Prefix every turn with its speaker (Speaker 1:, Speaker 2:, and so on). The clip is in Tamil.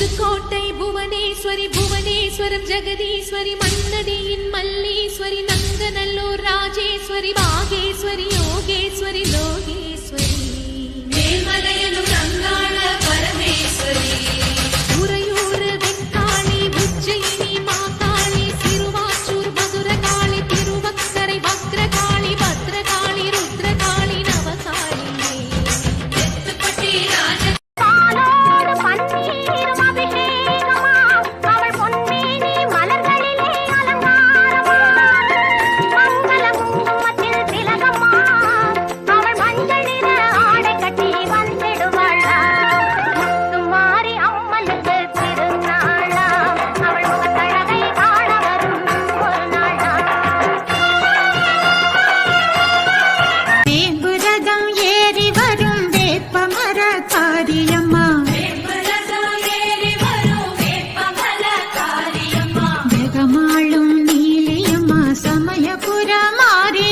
Speaker 1: புதுக்கோட்டை புவனேஸ்வரி புவனேஸ்வரம் ஜெகதீஸ்வரி மன்னதியின் மல்லீஸ்வரி நங்கநல்லூர்
Speaker 2: సమయపురమారి